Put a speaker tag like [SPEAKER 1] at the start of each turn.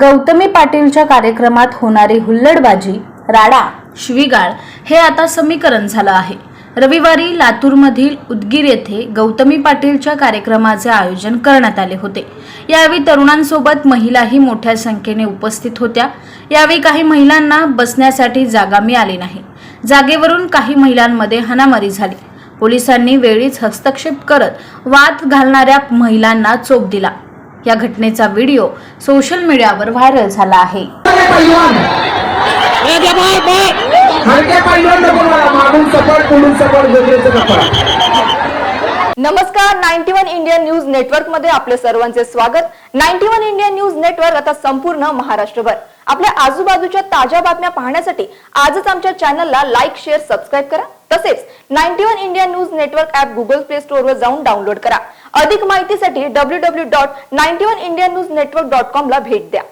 [SPEAKER 1] गौतमी पाटीलच्या कार्यक्रमात होणारी हुल्लडबाजी राडा शिवीगाळ हे आता समीकरण झालं आहे. रविवारी लातूरमधील उदगीर येथे गौतमी पाटीलच्या कार्यक्रमाचे आयोजन करण्यात आले होते. यावेळी तरुणांसोबत महिलाही मोठ्या संख्येने उपस्थित होत्या. यावेळी काही महिलांना बसण्यासाठी जागा मिळाली नाही. जागेवरून काही महिलांमध्ये हाणामारी झाली. पोलिसांनी वेळीच हस्तक्षेप करत वाद घालणाऱ्या महिलांना चोप दिला. या घटनेचा व्हिडिओ सोशल मीडियावर व्हायरल झाला आहे.
[SPEAKER 2] नमस्कार नाईन्टी वन इंडिया न्यूज नेटवर्कमध्ये आपले सर्वांचे स्वागत. Ninety one India news network आता संपूर्ण महाराष्ट्रभर. आपल्या आजूबाजूच्या ताज्या बातम्या पाहण्यासाठी आजच आमच्या चॅनलला लाईक शेअर सबस्क्राईब करा. तसेच ninety one India news network app Google play store वर जाऊन डाउनलोड करा. अधिक माहितीसाठी W W dot ninety one India news network dot com ला भेट द्या.